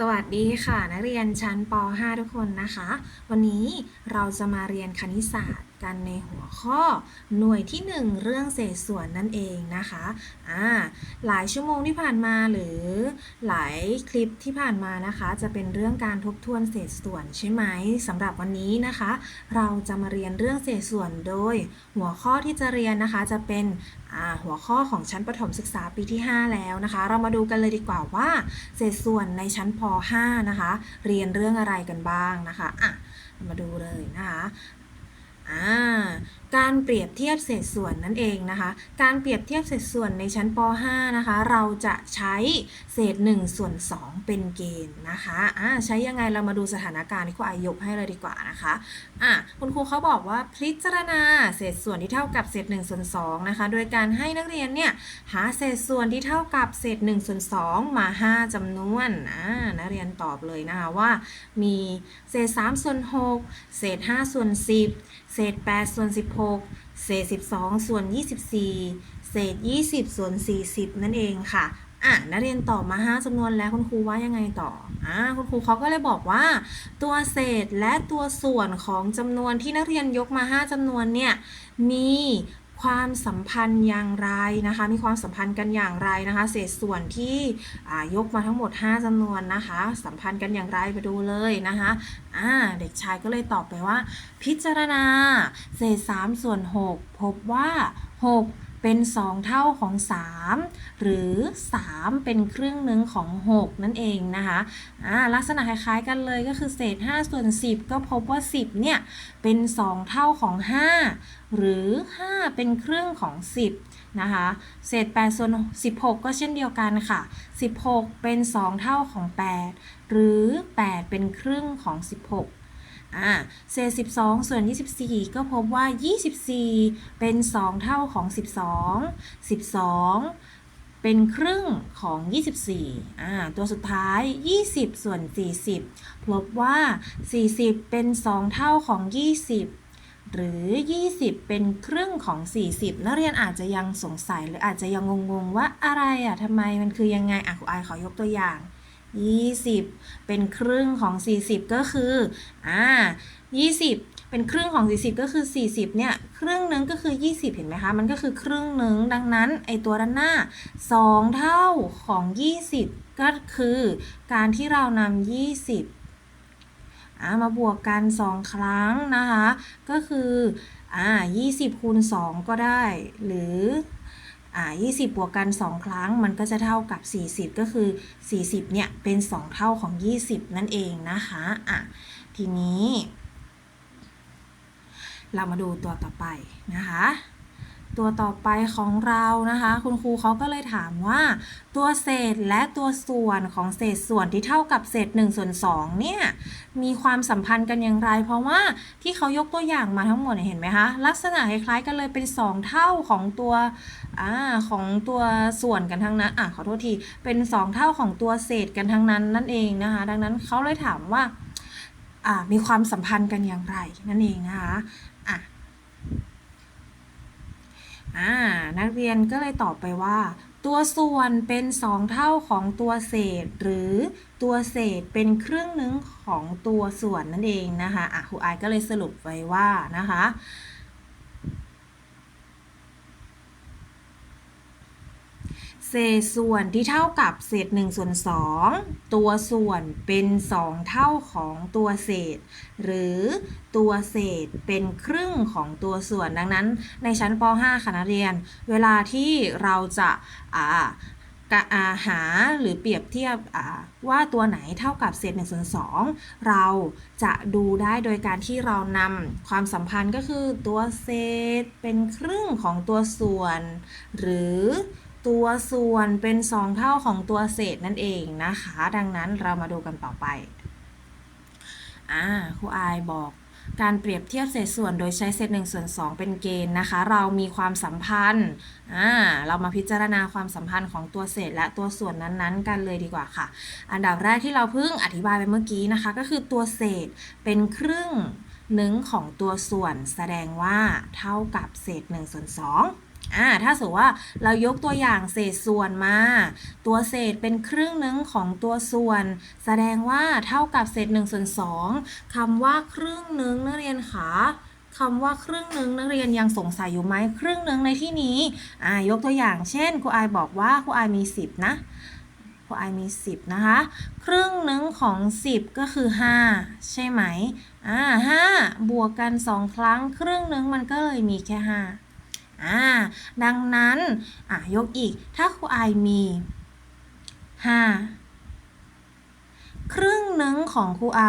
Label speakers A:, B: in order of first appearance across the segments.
A: สวัสดีค่ะ นักเรียนชั้นป .5 ทุกคนนะคะ วันนี้เราจะมาเรียนคณิตศาสตร์ กันในหัวข้อหน่วยที่ 1 เรื่องเศษส่วนนั่นเองนะคะอ่าหลายชั่วโมงที่ผ่านมาหรือหลายคลิปที่ผ่านมานะคะ จะเป็นเรื่องการทบทวนเศษส่วนใช่ไหมสำหรับวันนี้นะคะ เราจะมาเรียนเรื่องเศษส่วนโดย หัวข้อที่จะเรียนนะคะจะเป็นหัวข้อของชั้นประถมศึกษาปีที่ 5 แล้วนะคะ เรามาดูกันเลยดีกว่าว่า เศษส่วนในชั้นป .5 นะคะ เรียนเรื่องอะไรกันบ้างนะคะอะมาดูเลยนะคะ การเปรียบเทียบเศษส่วนนั่นเองนะคะ การเปรียบเทียบเศษส่วนในชั้นป .5 นะคะ เราจะใช้เศษ1ส่วน2 เป็นเกณฑ์นะคะอ่าใช้ยังไงเรามาดูสถานการณ์ที่ครูอายกให้เลยดีกว่านะคะอะคุณครูเขาบอกว่าพิจารณาเศษส่วนที่เท่ากับเศษ1ส่วน2นะคะ โดยการให้นักเรียนเนี่ยหาเศษส่วนที่เท่ากับเศษ1ส่วน2มา 5จำนวนอ่านักเรียนตอบเลยนะคะว่า มีเศษ3ส่วน6เศษ5ส่วน10 เศษ8ส่วน16 เศษ 12 ส่วน 24 เศษ 20 ส่วน 40 นั่นเองค่ะอะนักเรียนตอบมา5จำนวนแล้วคุณครูว่ายังไงต่ออ่าคุณครูเขาก็เลยบอกว่า ตัวเศษและตัวส่วนของจำนวนที่นักเรียนยกมา 5จำนวนเนี่ยมี ความสัมพันธ์อย่างไรนะคะ มีความสัมพันธ์กันอย่างไรนะคะ เศษส่วนที่ยกมาทั้งหมด 5จำนวนนะคะ สัมพันธ์กันอย่างไรไปดูเลยนะคะอ่าเด็กชายก็เลยตอบไปว่า พิจารณา เศษ 3 ส่วน 6 พบว่า 6 เป็น 2 เท่าของ 3 หรือ 3 เป็นครึ่งหนึ่งของ 6 นั่นเองนะคะอ่าลักษณะคล้ายๆกันเลยก็คือเศษ 5 ส่วน 10 ก็พบว่า 10 เนี่ย เป็น 2 เท่าของ 5 หรือ 5 เป็นครึ่งของ 10 นะคะ เศษ 8 ส่วน 16 ก็เช่นเดียวกันค่ะ 16 เป็น 2 เท่าของ 8 หรือ 8 เป็นครึ่งของ 16 อ่าเศษ 12 ส่วน 24 ก็พบว่า 24 เป็น 2 เท่าของ 12 12 เป็นครึ่งของ 24อ่าตัวสุดท้าย 20 ส่วน 40 พบว่า 40 เป็น 2 เท่าของ 20หรือ 20 เป็นครึ่งของ 40 นักเรียนอาจจะยังสงสัยหรืออาจจะยังงงๆ ว่าอะไรอะทำไมมันคือยังไงอะครูอายขอยกตัวอย่าง 20 เป็นครึ่งของ 40 ก็คืออ่า20 เป็นครึ่งของ 40 ก็คือ 40 เนี่ย ครึ่งหนึงก็คือ 20 เห็นไหมคะ มันก็คือครึ่งหนึ่งดังนั้น ไอตัวด้านหน้า 2 เท่าของ 20 ก็คือการที่เรานำ20อ่ามาบวกกัน 2 ครั้งนะคะ ก็คืออ่า20คูณ2ก็ได้ หรือ 20 บวกกัน 2 ครั้งมันก็จะเท่ากับ 40 ก็คือ 40 เนี่ย เป็น 2 เท่าของ 20 นั่นเองนะคะอะทีนี้ เรามาดูตัวต่อไปนะคะ ตัวต่อไปของเรานะคะ คุณครูเขาก็เลยถามว่า ตัวเศษและตัวส่วนของเศษส่วนที่เท่ากับเศษ1ส่วน2เนี่ยมีความสัมพันธ์กันอย่างไร เพราะว่าที่เขายกตัวอย่างมาทั้งหมดเห็นไหมคะลักษณะคล้ายๆกันเลยเป็น 2 เท่าของตัวอ่าของตัวส่วนกันทั้งนั้นอะขอโทษทีเป็น 2 เท่าของตัวเศษกันทั้งนั้นนั่นเองนะคะ ดังนั้นเขาเลยถามว่าอ่ามีความสัมพันธ์กันอย่างไรนั่นเองนะคะ อ่านักเรียนก็เลยตอบไปว่า ตัวส่วนเป็นสองเท่าของตัวเศษ หรือตัวเศษเป็นครึ่งหนึ่งของตัวส่วนนั่นเองนะคะอะครูอายก็เลยสรุปไว้ว่านะคะ ศษส่วนที่เท่ากับเศษ1ส่วน2ตัวส่วนเป็น 2 เท่าของตัวเศษ หรือตัวเศษเป็นครึ่งของตัวส่วนดังนั้น ในชั้นป .5 ค่ะเรียน เวลาที่เราจะอ่ากะอาหาหรือเปรียบเทียบว่าตัวไหนเท่ากับเศษ1ส่วน2เราจะดูได้โดยการที่เรานำความสัมพันธ์ก็คือตัวเศษเป็นครึ่งของตัวส่วน หรือ ตัวส่วนเป็น 2 เท่าของตัวเศษนั่นเองนะคะ ดังนั้นเรามาดูกันต่อไปอ่าครูอายบอกการเปรียบเทียบเศษส่วนโดยใช้เศษ1ส่วน2 เป็นเกณฑ์นะคะ เรามีความสัมพันธ์อ่าเรามาพิจารณาความสัมพันธ์ของตัวเศษและตัวส่วนนั้นๆ กันเลยดีกว่าค่ะ อันดับแรกที่เราเพิ่งอธิบายไปเมื่อกี้นะคะ ก็คือตัวเศษเป็นครึ่งหนึ่งของตัวส่วน แสดงว่าเท่ากับเศษ1ส่วน2 อ่าถ้าสมมติว่าเรายกตัวอย่างเศษส่วนมา ตัวเศษเป็นครึ่งหนึ่งของตัวส่วน แสดงว่าเท่ากับเศษ1ส่วน2คำว่าครึ่งหนึ่งนักเรียนคะคำว่าครึ่งหนึ่งนักเรียนยังสงสัยอยู่ไหมครึ่งหนึ่งในที่นี้อ่ายกตัวอย่างเช่นครูอายบอกว่าครูอายมี 10 นะครูอายมี 10 นะคะ ครึ่งหนึ่งของ 10 ก็คือ 5 ใช่ไหมอ่า5บวกกัน 2 ครั้ง ครึ่งหนึ่งมันก็เลยมีแค่ 5 อ่าดังนั้นอะยกอีกถ้าครูไอมีห้าครึ่งหนึ่งของครูไอ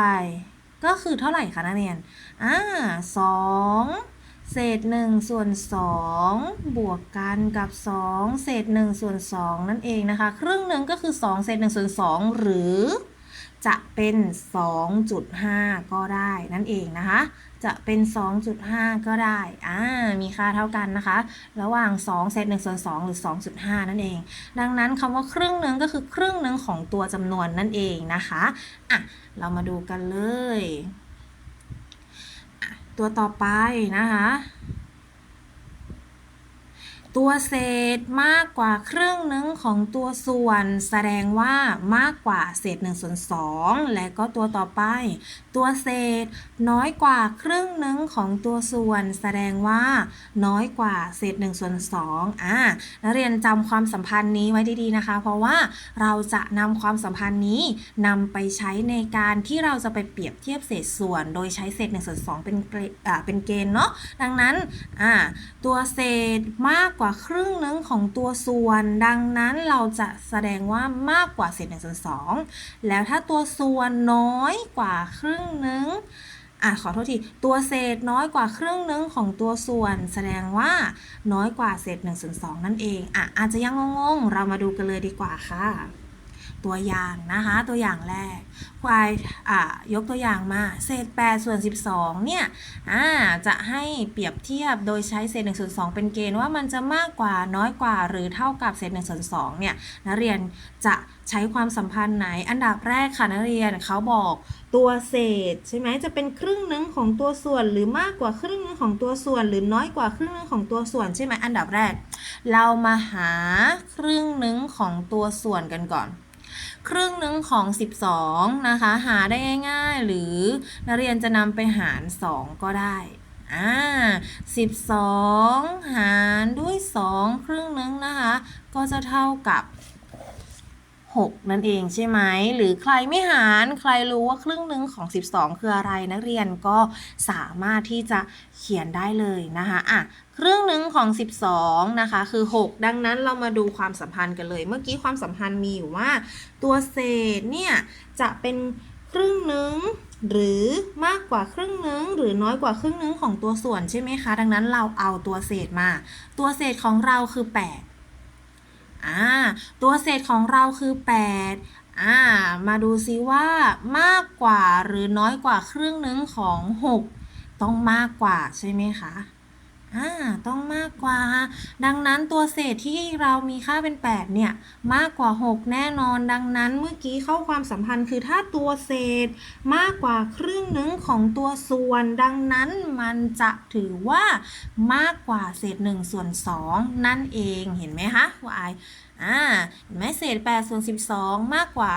A: ก็คือเท่าไหร่คะนักเรียนอ่าสองเศษหนึ่งส่วนสองบวกกันกับสองเศษหนึ่งส่วนสองนั่นเองนะคะ ครึ่งหนึ่งก็คือสองเศษหนึ่งส่วนสองหรือ จะเป็น 2.5 ก็ได้นั่นเองนะคะ จะเป็น 2.5 ก็ได้อ่ามีค่าเท่ากันนะคะ ระหว่าง2เศษ1ส่วน2หรือ 2.5 นั่นเอง ดังนั้นคำว่าครึ่งหนึ่งก็คือครึ่งหนึ่งของตัวจำนวนนั่นเองนะคะอะเรามาดูกันเลย ตัวต่อไปนะคะ ตัวเศษมากกว่าครึ่งหนึ่งของตัวส่วน แสดงว่ามากกว่าเศษ1ส่วน2และก็ตัวต่อไป ตัวเศษ น้อยกว่าครึ่งหนึ่งของตัวส่วน แสดงว่า น้อยกว่าเศษ1ส่วน2อ่านักเรียนจำความสัมพันธ์นี้ไว้ดีๆนะคะ เพราะว่าเราจะนำความสัมพันธ์นี้นำไปใช้ในการที่เราจะไปเปรียบเทียบเศษส่วน โดยใช้เศษ1ส่วน2เป็นเกรอ่าเป็นเกณฑ์เนาะดังนั้นอ่าตัวเศษมากกว่าครึ่งหนึ่งของตัวส่วน ดังนั้นเราจะแสดงว่ามากกว่าเศษ1ส่วน2แล้วถ้าตัวส่วนน้อยกว่าครึ่งหนึ่งอะขอโทษทีตัวเศษน้อยกว่าครึ่งหนึ่งของตัวส่วน แสดงว่าน้อยกว่าเศษ1ส่วน2นั่นเองอะอาจจะยังงงๆ เรามาดูกันเลยดีกว่าค่ะ ตัวอย่างนะคะ ตัวอย่างแรกควายอ่ายกตัวอย่างมา เศษ 8 ส่วน 12 เนี่ยอ่าจะให้เปรียบเทียบโดยใช้เศษ1ส่วน2เป็นเกณฑ์ว่ามันจะมากกว่าน้อยกว่าหรือเท่ากับเศษ1ส่วน2เนี่ยนักเรียนจะใช้ความสัมพันธ์ไหน อันดับแรกค่ะนักเรียนเขาบอกตัวเศษใช่ไหมจะเป็นครึ่งหนึ่งของตัวส่วน หรือมากกว่าครึ่งหนึ่งของตัวส่วน หรือน้อยกว่าครึ่งหนึ่งของตัวส่วนใช่ไหมอันดับแรก เรามาหาครึ่งหนึ่งของตัวส่วนกันก่อน ครึ่งหนึ่งของ 12 นะคะ หาได้ง่าย ๆ หรือนักเรียนจะนำไปหาร 2 ก็ได้อ่า12 หารด้วย 2 ครึ่งหนึ่งนะคะ ก็จะเท่ากับ 6 นั่นเองใช่ไหม หรือใครไม่หารใครรู้ว่าครึ่งหนึ่งของ 12 คืออะไรนักเรียนก็สามารถที่จะเขียนได้เลยนะคะอะครึ่งหนึ่งของ 12 นะคะ คือ 6 ดังนั้นเรามาดูความสัมพันธ์กันเลย เมื่อกี้ความสัมพันธ์มีอยู่ว่า ตัวเศษเนี่ยจะเป็นครึ่งหนึ่งหรือมากกว่าครึ่งหนึ่งหรือน้อยกว่าครึ่งหนึ่งของตัวส่วนใช่ไหมคะ ดังนั้นเราเอาตัวเศษมา ตัวเศษของเราคือ 8 อ่าตัวเศษของเราคือ 8 อ่า มาดูซิว่ามากกว่าหรือน้อยกว่าครึ่งหนึ่งของ 6 ต้องมากกว่าใช่ไหมคะ อ่าต้องมากกว่า ดังนั้นตัวเศษที่เรามีค่าเป็น 8 เนี่ย มากกว่า 6 แน่นอน ดังนั้นเมื่อกี้เข้าความสัมพันธ์คือถ้าตัวเศษ มากกว่าครึ่งหนึ่งของตัวส่วน ดังนั้นมันจะถือว่ามากกว่าเศษ1ส่วน2นั่นเองเห็นไหมคะวายอ่าเห็นไหมเศษ8ส่วน12 มากกว่า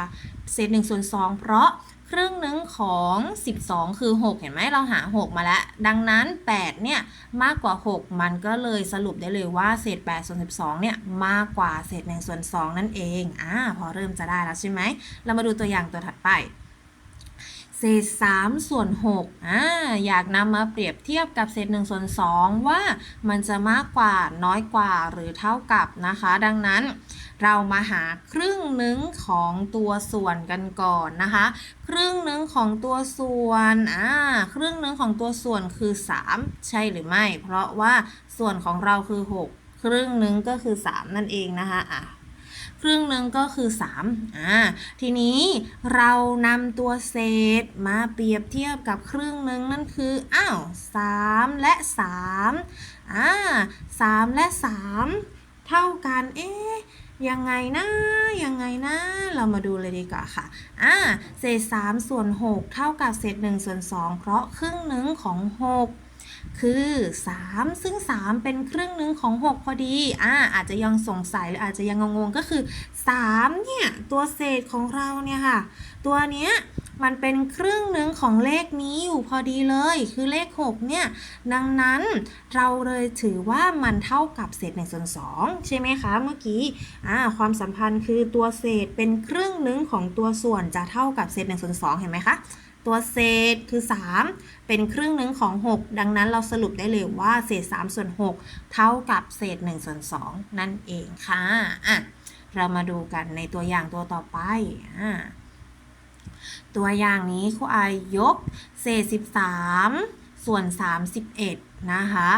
A: เศษ1ส่วน2เพราะ ครึ่งหนึ่งของ 12 คือ 6 เห็นไหมเราหา 6 มาแล้ว ดังนั้น 8 เนี่ย มากกว่า 6 มันก็เลยสรุปได้เลยว่าเศษ8ส่วน12 เนี่ย มากกว่าเศษ1ส่วน2นั่นเองอ่าพอเริ่มจะได้แล้วใช่ไหม เรามาดูตัวอย่างตัวถัดไป เศษ3ส่วน6อ่าอยากนำมาเปรียบเทียบกับเศษ1ส่วน2ว่ามันจะมากกว่าน้อยกว่าหรือเท่ากับนะคะ ดังนั้น เรามาหาครึ่งหนึ่งของตัวส่วนกันก่อนนะคะ ครึ่งหนึ่งของตัวส่วนอ่าครึ่งหนึ่งของตัวส่วนคือ 3 ใช่หรือไม่ เพราะว่าส่วนของเราคือ 6 ครึ่งหนึ่งก็คือ 3 นั่นเองนะคะอะครึ่งหนึ่งก็คือ3อ่า ทีนี้เรานำตัวเศษมาเปรียบเทียบกับครึ่งหนึ่งนั่นคือ อ้าว3และ3อ่า3และ 3 เท่ากัน เอ๊ะ ยังไงนะ ยังไงนะ เรามาดูเลยดีกว่าค่ะ อ่า เศษ3ส่วน6เท่ากับเศษ1ส่วน2เพราะครึ่งหนึ่งของ 6 คือ 3 ซึ่ง 3 เป็นครึ่งหนึ่งของ 6 พอดี อ่า อาจจะยังสงสัยหรืออาจจะยังงงๆ ก็คือ 3 เนี่ย ตัวเศษของเราเนี่ยค่ะ ตัวเนี้ยมันเป็นครึ่งหนึ่งของเลขนี้อยู่พอดีเลย คือเลข 6 เนี่ย ดังนั้นเราเลยถือว่ามันเท่ากับเศษ1ส่วน2ใช่ไหมคะเมื่อกี้อ่าความสัมพันธ์คือตัวเศษเป็นครึ่งหนึ่งของตัวส่วนจะเท่ากับเศษ1ส่วน2เห็นไหมคะ ตัวเศษคือ 3 เป็นครึ่งหนึ่งของ 6 ดังนั้นเราสรุปได้เลยว่าเศษ3ส่วน6เท่ากับเศษ1ส่วน2นั่นเองค่ะอะเรามาดูกันในตัวอย่างตัวต่อไปอ่า ตัวอย่างนี้ครูอายยกเศษ 13 ส่วน 31 นะคะ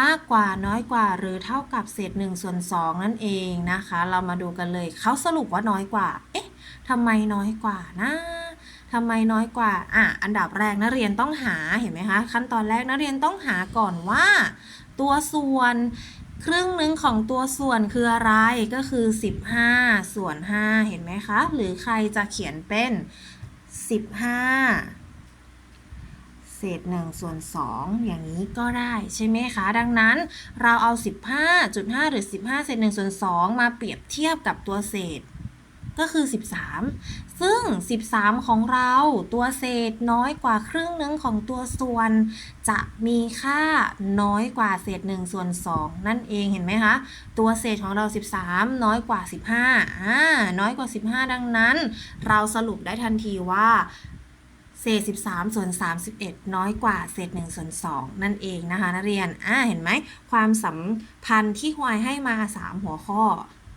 A: มากกว่าน้อยกว่าหรือเท่ากับเศษ1ส่วน2นั่นเองนะคะ เรามาดูกันเลยเขาสรุปว่าน้อยกว่า เอ๊ะทำไมน้อยกว่านะทำไมน้อยกว่า อะ อันดับแรกนักเรียนต้องหา เห็นไหมคะ ขั้นตอนแรกนักเรียนต้องหาก่อนว่า ตัวส่วนครึ่งหนึ่งของตัวส่วนคืออะไร ก็คือ 15 ส่วน 5 เห็นไหมคะ หรือใครจะเขียนเป็น 15เศษ1ส่วน2อย่างนี้ก็ได้ใช่ไหมคะ ดังนั้นเราเอา 15.5 หรือ 15 เศษ1ส่วน2มาเปรียบเทียบกับตัวเศษ ก็คือ 13 ซึ่ง 13 ของเราตัวเศษน้อยกว่าครึ่งหนึ่งของตัวส่วน จะมีค่าน้อยกว่าเศษ1ส่วน2นั่นเองเห็นไหมคะตัวเศษของเรา 13 น้อยกว่า 15อ่าน้อยกว่า 15 ดังนั้น เราสรุปได้ทันทีว่าเศษ 13 ส่วน 31 น้อยกว่าเศษ1ส่วน 2 นั่นเองนะคะนักเรียน อ่า เห็นไหม ความสัมพันธ์ที่ควายให้มา 3 หัวข้อ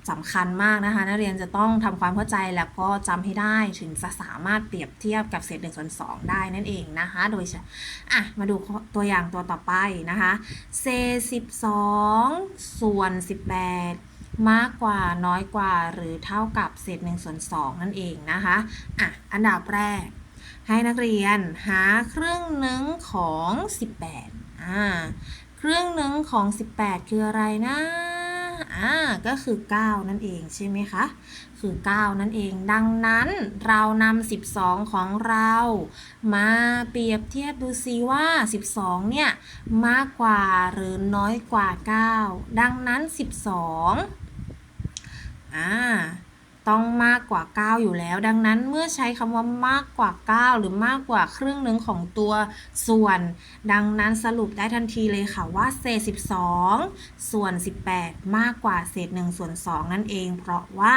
A: สำคัญมากนะคะ นักเรียนจะต้องทำความเข้าใจแล้วก็จำให้ได้ถึงจะสามารถเปรียบเทียบกับเศษ1ส่วน2ได้นั่นเองนะคะ โดยอะมาดูตัวอย่างตัวต่อไปนะคะเศษ12ส่วน18มากกว่าน้อยกว่าหรือเท่ากับเศษ1ส่วน2นั่นเองนะคะอะอันดับแรก ให้นักเรียนหาครึ่งหนึ่งของ 18อ่าครึ่งหนึ่งของ 18 คืออะไรนะ อ่าก็คือ 9 นั่นเองใช่ไหมคะ คือ 9 นั่นเอง ดังนั้นเรานำ12 ของเรา มาเปรียบเทียบดูซิว่า 12 เนี่ย มากกว่าหรือน้อยกว่า 9 ดังนั้น 12อ่า ต้องมากกว่า 9 อยู่แล้ว ดังนั้นเมื่อใช้คำว่ามากกว่า 9 หรือมากกว่าครึ่งหนึ่งของตัวส่วน ดังนั้นสรุปได้ทันทีเลยค่ะว่าเศษ 12 ส่วน 18 มากกว่าเศษ1ส่วน2นั่นเอง เพราะว่า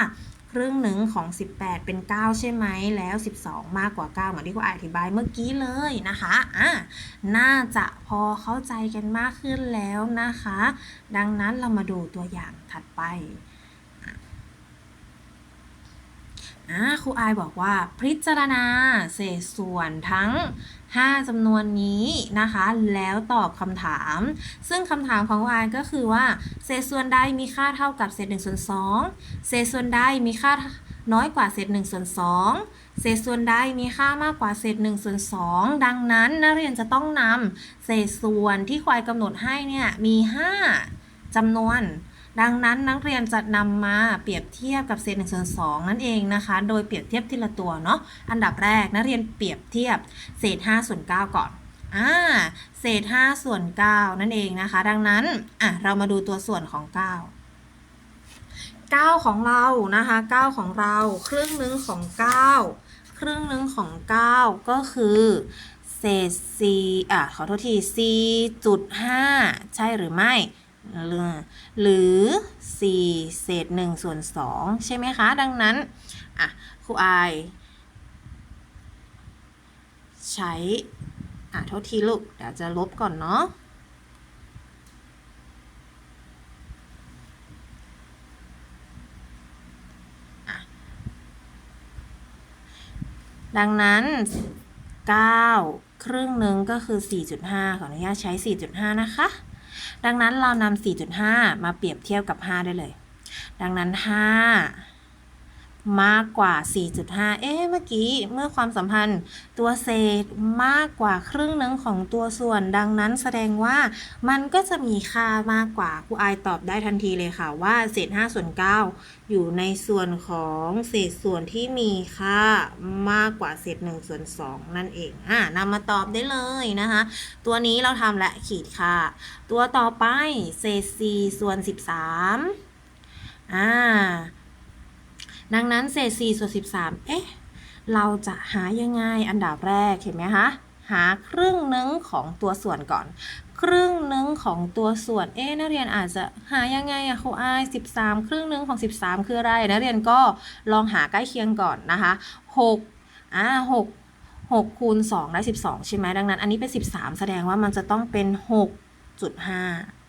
A: ครึ่งหนึ่งของ 18 เป็น 9 ใช่ไหม แล้ว 12 มากกว่า 9 เหมือนที่กูอธิบายเมื่อกี้เลยนะคะ อะ น่าจะพอเข้าใจกันมากขึ้นแล้วนะคะ ดังนั้นเรามาดูตัวอย่างถัดไป อ่าครูอายบอกว่าพิจารณาเศษส่วนทั้ง 5จำนวนนี้นะคะ แล้วตอบคำถาม ซึ่งคำถามของครูอายก็คือว่า เศษส่วนใดมีค่าเท่ากับเศษ1ส่วน2เศษส่วนใดมีค่าน้อยกว่าเศษ1ส่วน2เศษส่วนใดมีค่ามากกว่าเศษ1ส่วน2ดังนั้นนักเรียนจะต้องนำเศษส่วนที่ควายกำหนดให้เนี่ยมี 5จำนวน ดังนั้นนักเรียนจะนำมาเปรียบเทียบกับเศษ1ส่วน2นั่นเองนะคะ โดยเปรียบเทียบทีละตัวเนาะ อันดับแรกนักเรียนเปรียบเทียบเศษ5ส่วน9ก่อนอ่าเศษ5ส่วน9นั่นเองนะคะ ดังนั้นอะเรามาดูตัวส่วนของ 9 9 ของเรานะคะ 9 ของเราครึ่งหนึ่งของ 9 ครึ่งหนึ่งของ 9 ก็คือเศษ c อะขอโทษที c จุด5ใช่หรือไม่ หรือหรือ 4 เศษ1ส่วน2ใช่ไหมคะ ดังนั้น อะ ครูอาย ใช้ อะโทษทีลูก เดี๋ยวจะลบก่อนเนาะดังนั้น 9 ครึ่งหนึ่งก็คือ 4.5 ขออนุญาตใช้ 4.5 นะคะ ดังนั้นเรานำ4.5 มาเปรียบเทียบกับ 5 ได้เลย ดังนั้น 5 มากกว่า 4.5 เอ๊ะ เมื่อกี้ เมื่อความสัมพันธ์ตัวเศษมากกว่าครึ่งหนึ่งของตัวส่วน ดังนั้นแสดงว่ามันก็จะมีค่ามากกว่าครูอายตอบได้ทันทีเลยค่ะว่าเศษ 5 ส่วน 9 อยู่ในส่วนของเศษส่วนที่มีค่ามากกว่าเศษ 1 ส่วน 2 นั่นเอง อ่านำมาตอบได้เลยนะคะ ตัวนี้เราทำและขีดค่าตัวต่อไปเศษ 4 ส่วน 13 อ่า ดังนั้นเศษ4ส่วน13 เอ๊ะ เราจะหายังไงอันดับแรกเห็นไหมคะหาครึ่งหนึ่งของตัวส่วนก่อน ครึ่งหนึ่งของตัวส่วน เอ๊ะนักเรียนอาจจะหายังไงอะครูอาย13 ครึ่งหนึ่งของ 13 คืออะไรนักเรียนก็ลองหาใกล้เคียงก่อนนะคะ6อ่า6 6คูณ2ได้ 12 ใช่ไหมดังนั้น อันนี้เป็น 13 แสดงว่ามันจะต้องเป็น 6.5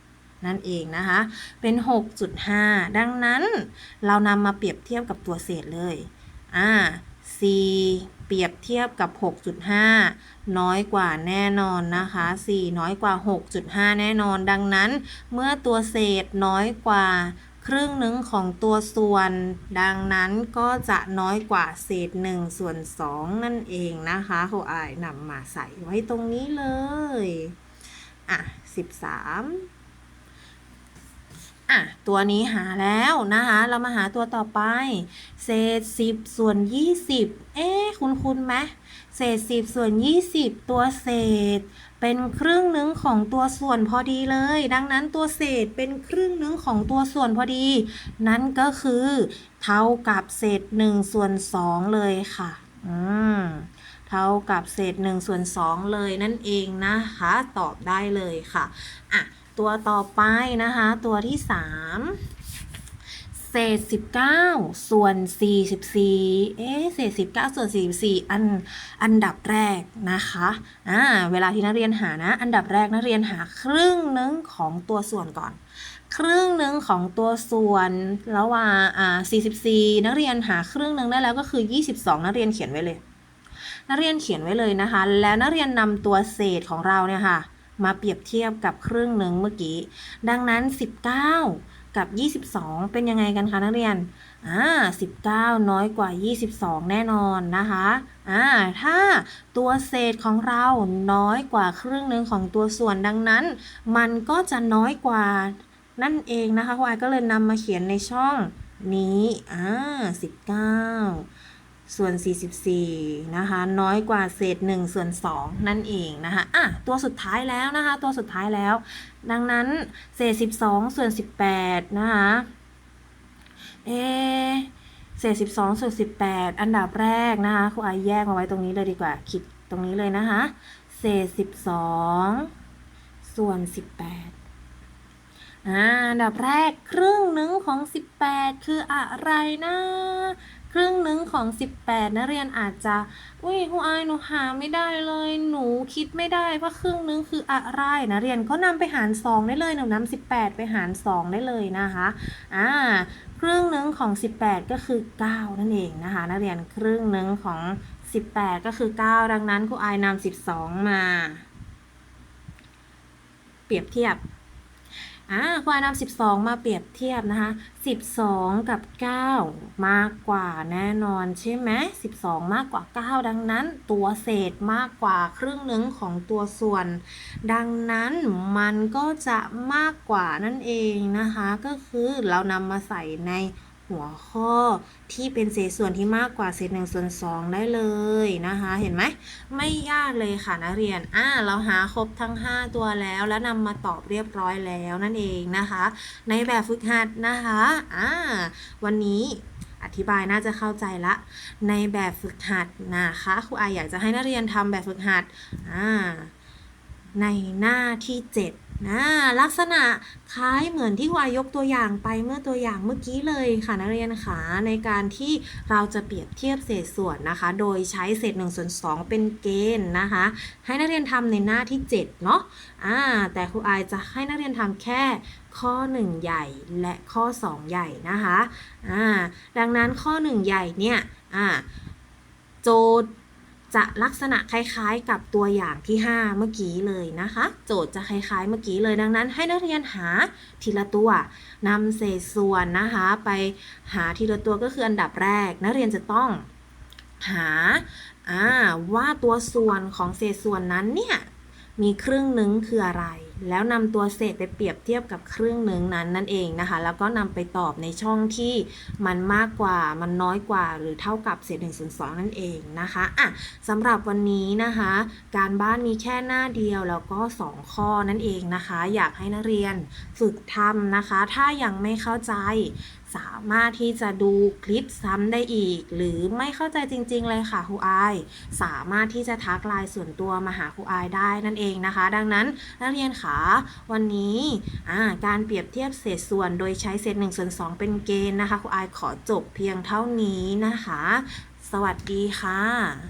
A: นั่นเองนะคะ เป็น 6.5 ดังนั้นเรานำมาเปรียบเทียบกับตัวเศษเลย อ่า c เปรียบเทียบกับ 6.5 น้อยกว่าแน่นอนนะคะ c น้อยกว่า 6.5 แน่นอน ดังนั้น เมื่อตัวเศษน้อยกว่าครึ่งหนึ่งของตัวส่วน ดังนั้นก็จะน้อยกว่าเศษ1ส่วน2นั่นเองนะคะครูอายนำมาใส่ไว้ตรงนี้เลย อะ 13 อะตัวนี้หาแล้วนะคะ เรามาหาตัวต่อไป เศษ10ส่วน20เอ๊ะคุณคุณไหมเศษ10ส่วน20ตัวเศษ เป็นครึ่งหนึ่งของตัวส่วนพอดีเลย ดังนั้นตัวเศษเป็นครึ่งหนึ่งของตัวส่วนพอดี นั่นก็คือ เท่ากับเศษ1ส่วน2เลยค่ะ อืมเท่ากับเศษ1ส่วน2เลยนั่นเองนะคะ ตอบได้เลยค่ะอะ ตัวต่อไปนะคะ ตัวที่3เศษ19ส่วน44เอ๊ะเศษ19ส่วน44อันอันดับแรกนะคะอ่าเวลาที่นักเรียนหานะ อันดับแรกนักเรียนหาครึ่งหนึ่งของตัวส่วนก่อน ครึ่งหนึ่งของตัวส่วนระหว่างอ่า44นักเรียนหาครึ่งหนึ่งได้แล้วก็คือ22นักเรียนเขียนไว้เลย นักเรียนเขียนไว้เลยนะคะ แล้วนักเรียนนำตัวเศษของเราเนี่ยค่ะ มาเปรียบเทียบกับครึ่งหนึ่งเมื่อกี้ ดังนั้น 19 กับ 22 เป็นยังไงกันคะนักเรียน อ่า 19 น้อยกว่า 22 แน่นอนนะคะ อ่า ถ้าตัวเศษของเราน้อยกว่าครึ่งหนึ่งของตัวส่วนดังนั้น มันก็จะน้อยกว่านั่นเองนะคะควายก็เลยนำมาเขียนในช่องนี้ อ่า 19 ส่วน 44 นะคะ น้อยกว่าเศษ 1 ส่วน 2 นั่นเองนะคะอะตัวสุดท้ายแล้วนะคะ ตัวสุดท้ายแล้ว ดังนั้นเศษ 12 ส่วน 18 นะคะเอเศษ 12 ส่วน 18 อันดับแรกนะคะครูอายแยกมาไว้ตรงนี้เลยดีกว่าคิดตรงนี้เลยนะคะเศษ 12 ส่วน 18อ่าอันดับแรกครึ่งหนึ่งของ 18 คืออะไรนะ ครึ่งหนึ่งของ 18 นักเรียนอาจจะ อุ้ยครูอายหนูหาไม่ได้เลย หนูคิดไม่ได้ว่าครึ่งหนึ่งคืออะไรนะเรียนก็นำไปหาร 2 ได้เลยหนูนำ18 ไปหาร 2 ได้เลยนะคะอ่าครึ่งหนึ่งของ 18 ก็คือ 9 นั่นเองนะคะนักเรียนครึ่งหนึ่งของ 18 ก็คือ 9 ดังนั้นครูอายนำ12 มา เปรียบเทียบ อ่าควายนำ12 มาเปรียบเทียบนะคะ 12 กับ 9 มากกว่าแน่นอนใช่ไหม12 มากกว่า 9 ดังนั้น ตัวเศษมากกว่าครึ่งหนึ่งของตัวส่วน ดังนั้นมันก็จะมากกว่านั่นเองนะคะ ก็คือเรานำมาใส่ใน หัวข้อที่เป็นเศษส่วนที่มากกว่าเศษ1ส่วน2ได้เลยนะคะ เห็นไหมไม่ยากเลยค่ะนักเรียนอ่าเราหาครบทั้ง 5 ตัวแล้ว แล้วนำมาตอบเรียบร้อยแล้วนั่นเองนะคะ ในแบบฝึกหัดนะคะอ่าวันนี้อธิบายน่าจะเข้าใจละ ในแบบฝึกหัดนะคะครูอายอยากจะให้นักเรียนทำแบบฝึกหัดอ่าในหน้าที่ 7 นะลักษณะคล้ายเหมือนที่วายยกตัวอย่างไปเมื่อตัวอย่างเมื่อกี้เลยค่ะนักเรียนคะในการที่เราจะเปรียบเทียบเศษส่วนนะคะ โดยใช้เศษ1ส่วน2เป็นเกณฑ์นะคะ ให้นักเรียนทำในหน้าที่ 7 เนาะอ่าแต่ครูอายจะให้นักเรียนทำแค่ข้อ 1 ใหญ่และข้อ 2 ใหญ่นะคะอ่าดังนั้นข้อ 1 ใหญ่เนี่ยอ่าโจทย์ จะลักษณะคล้ายๆ กับตัวอย่างที่ 5 เมื่อกี้เลยนะคะ โจทย์จะคล้ายๆเมื่อกี้เลยดังนั้น ให้นักเรียนหาทีละตัวนำเศษส่วนนะคะ ไปหาทีละตัวก็คืออันดับแรก นักเรียนจะต้องหาาว่าตัวส่วนของเศษส่วนนั้นเนี่ยมีครึ่งหนึ่งคืออะไร แล้วนำตัวเศษไปเปรียบเทียบกับเครื่องหนึ่งนั้นนั่นเองนะคะ แล้วก็นำไปตอบในช่องที่มันมากกว่ามันน้อยกว่า หรือเท่ากับเศษ1ส่วน2นั่นเองนะคะอะสำหรับวันนี้นะคะ การบ้านมีแค่หน้าเดียวแล้วก็ 2 ข้อนั่นเองนะคะ อยากให้นักเรียนฝึกทำนะคะ ถ้ายังไม่เข้าใจ สามารถที่จะดูคลิปซ้ำได้อีก หรือไม่เข้าใจจริง ๆ เลยค่ะครูอายสามารถที่จะทักไลน์ส่วนตัวมาหาครูอายได้นั่นเองนะคะ ดังนั้นนักเรียนขาวันนี้การเปรียบเทียบเศษส่วนโดยใช้เศษ1ส่วน2เป็นเกณฑ์นะคะครูอายขอจบเพียงเท่านี้นะคะ สวัสดีค่ะ